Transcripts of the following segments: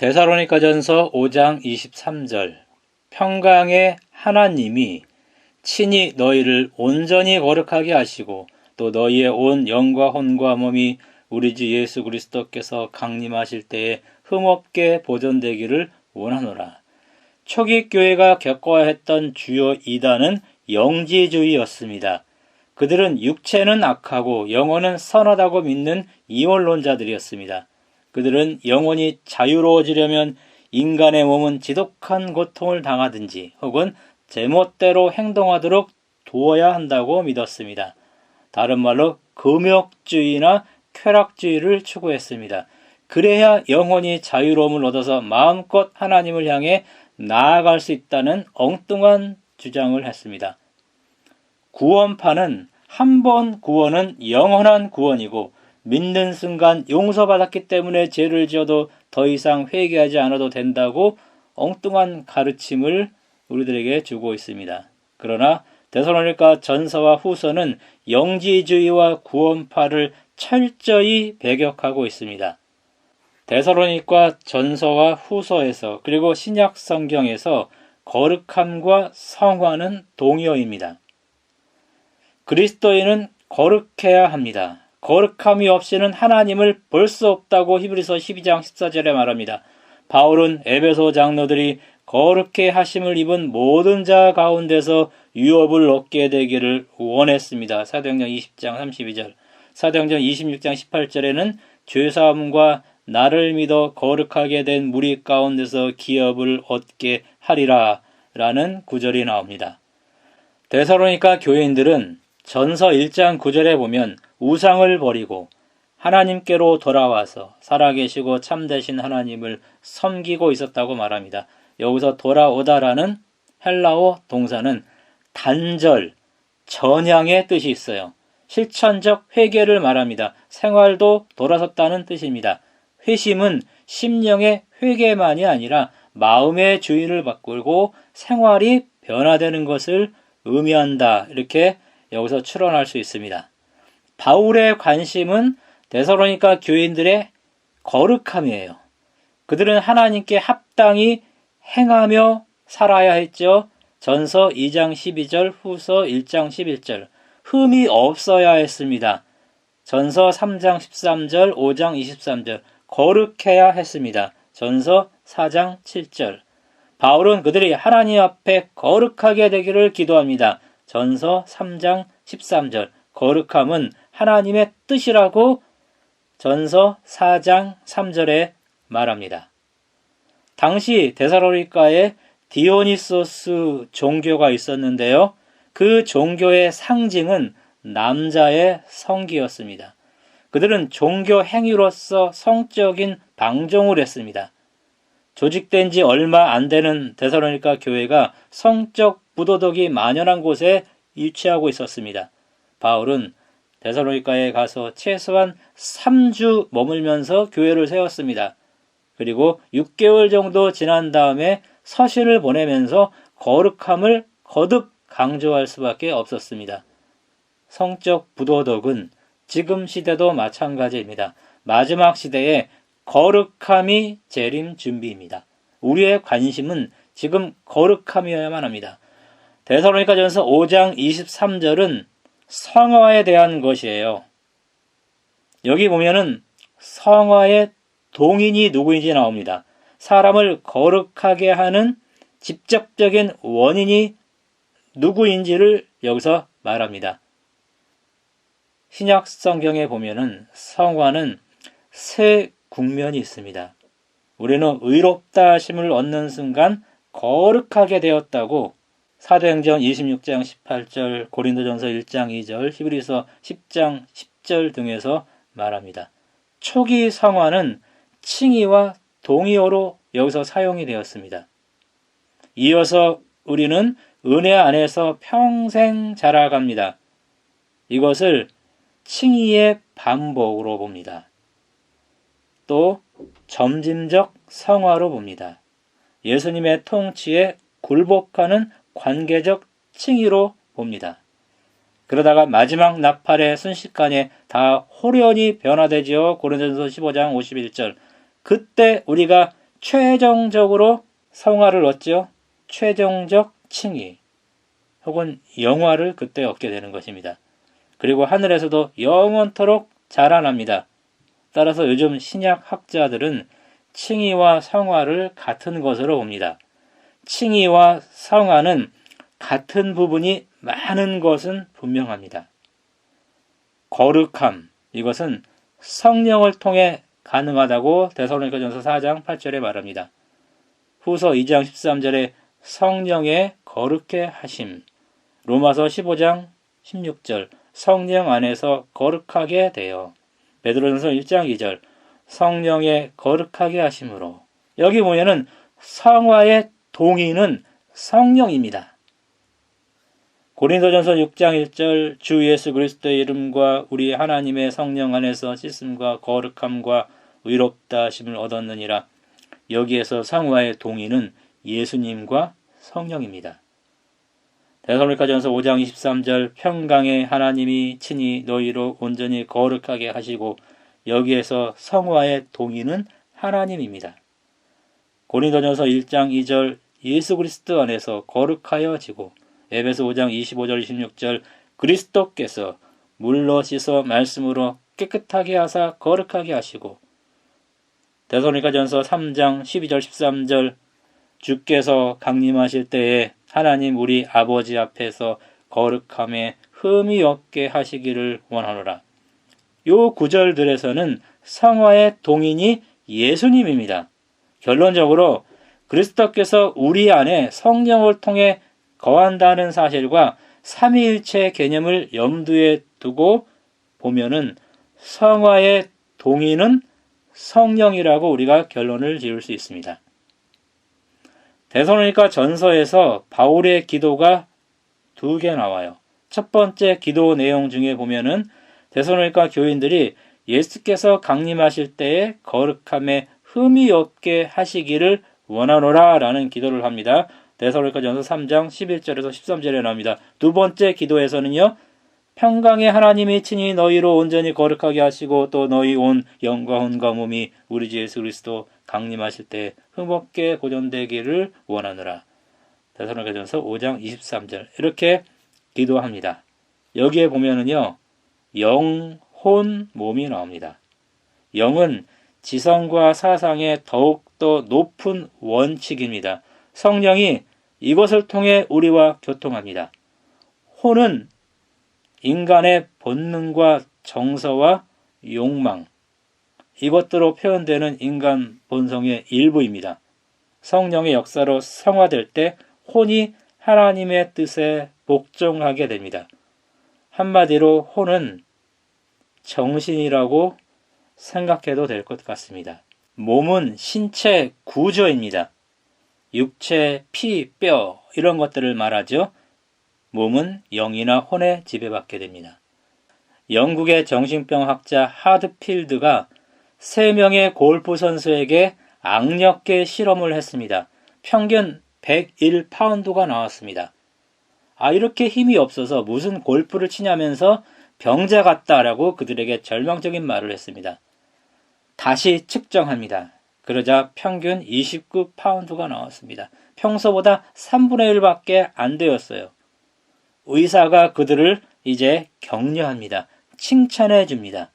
데사로니가전서 5장 23절 평강의 하나님이 친히 너희를 온전히 거룩하게 하시고 또 너희의 온 영과 혼과 몸이 우리 주 예수 그리스도께서 강림하실 때에 흠없게 보존되기를 원하노라. 초기 교회가 겪어야 했던 주요 이단은 영지주의였습니다. 그들은 육체는 악하고 영혼은 선하다고 믿는 이원론자들이었습니다. 그들은 영혼이 자유로워지려면 인간의 몸은 지독한 고통을 당하든지 혹은 제멋대로 행동하도록 두어야 한다고 믿었습니다. 다른 말로 금욕주의나 쾌락주의를 추구했습니다. 그래야 영혼이 자유로움을 얻어서 마음껏 하나님을 향해 나아갈 수 있다는 엉뚱한 주장을 했습니다. 구원파는 한 번 구원은 영원한 구원이고 믿는 순간 용서받았기 때문에 죄를 지어도 더 이상 회개하지 않아도 된다고 엉뚱한 가르침을 우리들에게 주고 있습니다. 그러나 데살로니가 전서와 후서는 영지주의와 구원파를 철저히 배격하고 있습니다. 데살로니가 전서와 후서에서 그리고 신약 성경에서 거룩함과 성화는 동의어입니다. 그리스도인은 거룩해야 합니다. 거룩함이 없이는 하나님을 볼 수 없다고 히브리서 12장 14절에 말합니다. 바울은 에베소 장로들이 거룩해 하심을 입은 모든 자 가운데서 유업을 얻게 되기를 원했습니다. 사도행전 20장 32절. 사도행전 26장 18절에는 죄사함과 나를 믿어 거룩하게 된 무리 가운데서 기업을 얻게 하리라 라는 구절이 나옵니다. 데사로니까 교인들은 전서 1장 9절에 보면 우상을 버리고 하나님께로 돌아와서 살아계시고 참되신 하나님을 섬기고 있었다고 말합니다. 여기서 돌아오다라는 헬라어 동사는 단절, 전향의 뜻이 있어요. 실천적 회개를 말합니다. 생활도 돌아섰다는 뜻입니다. 회심은 심령의 회개만이 아니라 마음의 주인을 바꾸고 생활이 변화되는 것을 의미한다. 이렇게 여기서 추론할 수 있습니다. 바울의 관심은 데서로니까 교인들의 거룩함이에요. 그들은 하나님께 합당히 행하며 살아야 했죠. 전서 2장 12절, 후서 1장 11절. 흠이 없어야 했습니다. 전서 3장 13절, 5장 23절. 거룩해야 했습니다. 전서 4장 7절. 바울은 그들이 하나님 앞에 거룩하게 되기를 기도합니다. 전서 3장 13절. 거룩함은 하나님의 뜻이라고 전서 4장 3절에 말합니다. 당시 데사로니카에 디오니소스 종교가 있었는데요. 그 종교의 상징은 남자의 성기였습니다. 그들은 종교 행위로서 성적인 방종을 했습니다. 조직된 지 얼마 안 되는 데사로니카 교회가 성적 부도덕이 만연한 곳에 위치하고 있었습니다. 바울은 데살로니카에 가서 최소한 3주 머물면서 교회를 세웠습니다. 그리고 6개월 정도 지난 다음에 서신을 보내면서 거룩함을 거듭 강조할 수밖에 없었습니다. 성적 부도덕은 지금 시대도 마찬가지입니다. 마지막 시대에 거룩함이 재림 준비입니다. 우리의 관심은 지금 거룩함이어야만 합니다. 대사로니카전서 5장 23절은 성화에 대한 것이에요. 여기 보면은 성화의 동인이 누구인지 나옵니다. 사람을 거룩하게 하는 직접적인 원인이 누구인지를 여기서 말합니다. 신약 성경에 보면은 성화는 세 국면이 있습니다. 우리는 의롭다 하심을 얻는 순간 거룩하게 되었다고 사도행전 26장 18절, 고린도전서 1장 2절, 히브리서 10장 10절 등에서 말합니다. 초기 성화는 칭의와 동의어로 여기서 사용이 되었습니다. 이어서 우리는 은혜 안에서 평생 자라갑니다. 이것을 칭의의 반복으로 봅니다. 또 점진적 성화로 봅니다. 예수님의 통치에 굴복하는 관계적 칭의로 봅니다. 그러다가 마지막 나팔의 순식간에 다 호련히 변화되지요. 고린도전서 15장 51절. 그때 우리가 최종적으로 성화를 얻죠. 최종적 칭의 혹은 영화를 그때 얻게 되는 것입니다. 그리고 하늘에서도 영원토록 자라납니다. 따라서 요즘 신약 학자들은 칭의와 성화를 같은 것으로 봅니다. 칭의와 성화는 같은 부분이 많은 것은 분명합니다. 거룩함 이것은 성령을 통해 가능하다고 데살로니가전서 4장 8절에 말합니다. 후서 2장 13절에 성령의 거룩해 하심. 로마서 15장 16절 성령 안에서 거룩하게 되어 베드로전서 1장 2절 성령의 거룩하게 하심으로 여기 보면은 성화의 동의는 성령입니다. 고린도전서 6장 1절 주 예수 그리스도의 이름과 우리 하나님의 성령 안에서 씻음과 거룩함과 의롭다 하심을 얻었느니라. 여기에서 성화의 동의는 예수님과 성령입니다. 대살로니가전서 5장 23절 평강의 하나님이 친히 너희로 온전히 거룩하게 하시고 여기에서 성화의 동의는 하나님입니다. 고린도전서 1장 2절 예수 그리스도 안에서 거룩하여지고 에베소 5장 25절 26절 그리스도께서 물로 씻어 말씀으로 깨끗하게 하사 거룩하게 하시고 대소니가전서 3장 12절 13절 주께서 강림하실 때에 하나님 우리 아버지 앞에서 거룩함에 흠이 없게 하시기를 원하노라. 요 구절들에서는 성화의 동인이 예수님입니다. 결론적으로 그리스도께서 우리 안에 성령을 통해 거한다는 사실과 삼위일체 개념을 염두에 두고 보면은 성화의 동의는 성령이라고 우리가 결론을 지을 수 있습니다. 대선로니까 전서에서 바울의 기도가 두 개 나와요. 첫 번째 기도 내용 중에 보면은 대선로니까 교인들이 예수께서 강림하실 때에 거룩함에 흠이 없게 하시기를 원하노라 라는 기도를 합니다. 대사로니까 전서 3장 11절에서 13절에 나옵니다. 두 번째 기도에서는요. 평강의 하나님이 친히 너희로 온전히 거룩하게 하시고 또 너희 온 영과 혼과 몸이 우리 주 예수 그리스도 강림하실 때 흠없게 고존되기를 원하노라. 대사로니까 전서 5장 23절 이렇게 기도합니다. 여기에 보면은요. 영, 혼, 몸이 나옵니다. 영은 지성과 사상의 더욱더 높은 원칙입니다. 성령이 이것을 통해 우리와 교통합니다. 혼은 인간의 본능과 정서와 욕망, 이것들로 표현되는 인간 본성의 일부입니다. 성령의 역사로 성화될 때 혼이 하나님의 뜻에 복종하게 됩니다. 한마디로 혼은 정신이라고 생각해도 될 것 같습니다. 몸은 신체 구조입니다. 육체, 피, 뼈 이런 것들을 말하죠. 몸은 영이나 혼에 지배받게 됩니다. 영국의 정신병 학자 하드필드가 세 명의 골프 선수에게 악력계 실험을 했습니다. 평균 101파운드가 나왔습니다. 아, 이렇게 힘이 없어서 무슨 골프를 치냐면서 병자 같다라고 그들에게 절망적인 말을 했습니다. 다시 측정합니다. 그러자 평균 29파운드가 나왔습니다. 평소보다 3분의 1밖에 안 되었어요. 의사가 그들을 이제 격려합니다. 칭찬해 줍니다.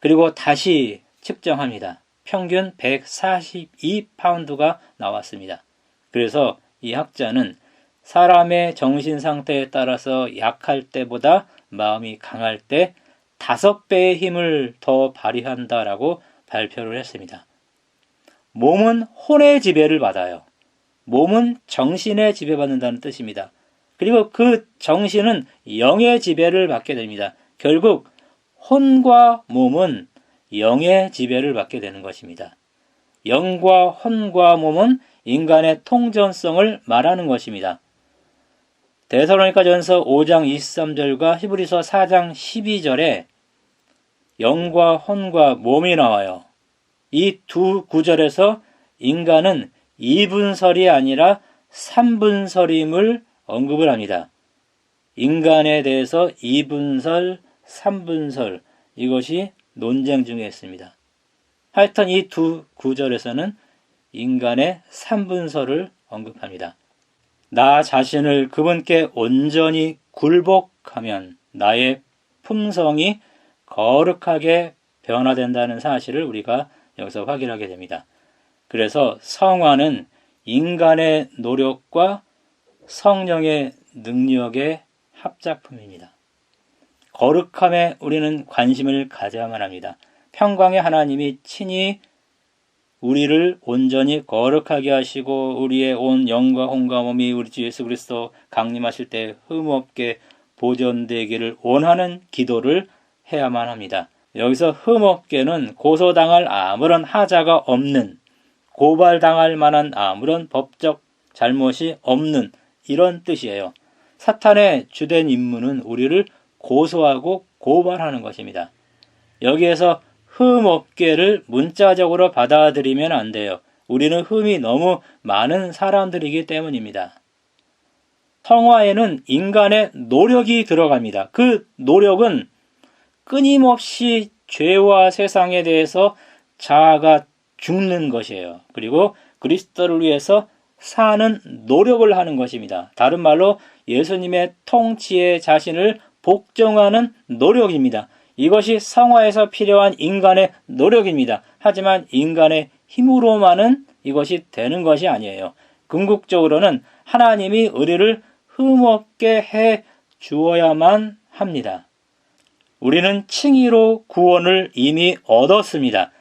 그리고 다시 측정합니다. 평균 142파운드가 나왔습니다. 그래서 이 학자는 사람의 정신 상태에 따라서 약할 때보다 마음이 강할 때 다섯 배의 힘을 더 발휘한다라고 발표를 했습니다. 몸은 혼의 지배를 받아요. 몸은 정신의 지배받는다는 뜻입니다. 그리고 그 정신은 영의 지배를 받게 됩니다. 결국 혼과 몸은 영의 지배를 받게 되는 것입니다. 영과 혼과 몸은 인간의 통전성을 말하는 것입니다. 대사로니까 전서 5장 23절과 히브리서 4장 12절에 영과 혼과 몸이 나와요. 이 두 구절에서 인간은 이분설이 아니라 삼분설임을 언급을 합니다. 인간에 대해서 이분설, 삼분설 이것이 논쟁 중에 있습니다. 하여튼 이 두 구절에서는 인간의 3분서를 언급합니다. 나 자신을 그분께 온전히 굴복하면 나의 품성이 거룩하게 변화된다는 사실을 우리가 여기서 확인하게 됩니다. 그래서 성화는 인간의 노력과 성령의 능력의 합작품입니다. 거룩함에 우리는 관심을 가져야만 합니다. 평강의 하나님이 친히 우리를 온전히 거룩하게 하시고 우리의 온 영과 혼과 몸이 우리 주 예수 그리스도 강림하실 때 흠없게 보존되기를 원하는 기도를 해야만 합니다. 여기서 흠없게는 고소당할 아무런 하자가 없는 고발당할 만한 아무런 법적 잘못이 없는 이런 뜻이에요. 사탄의 주된 임무는 우리를 고소하고 고발하는 것입니다. 여기에서 흠없게를 문자적으로 받아들이면 안 돼요. 우리는 흠이 너무 많은 사람들이기 때문입니다. 성화에는 인간의 노력이 들어갑니다. 그 노력은 끊임없이 죄와 세상에 대해서 자아가 죽는 것이에요. 그리고 그리스도를 위해서 사는 노력을 하는 것입니다. 다른 말로 예수님의 통치에 자신을 복종하는 노력입니다. 이것이 성화에서 필요한 인간의 노력입니다. 하지만 인간의 힘으로만은 이것이 되는 것이 아니에요. 궁극적으로는 하나님이 우리를 흠없게 해 주어야만 합니다. 우리는 칭의로 구원을 이미 얻었습니다.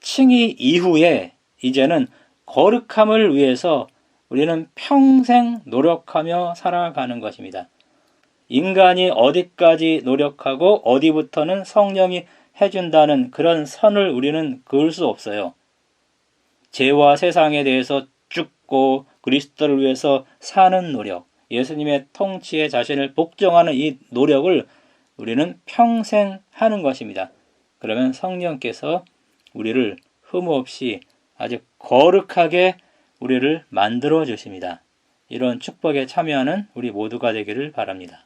칭의 이후에 이제는 거룩함을 위해서 우리는 평생 노력하며 살아가는 것입니다. 인간이 어디까지 노력하고 어디부터는 성령이 해준다는 그런 선을 우리는 그을 수 없어요. 죄와 세상에 대해서 죽고 그리스도를 위해서 사는 노력, 예수님의 통치에 자신을 복종하는 이 노력을 우리는 평생 하는 것입니다. 그러면 성령께서 우리를 흠 없이 아주 거룩하게 우리를 만들어 주십니다. 이런 축복에 참여하는 우리 모두가 되기를 바랍니다.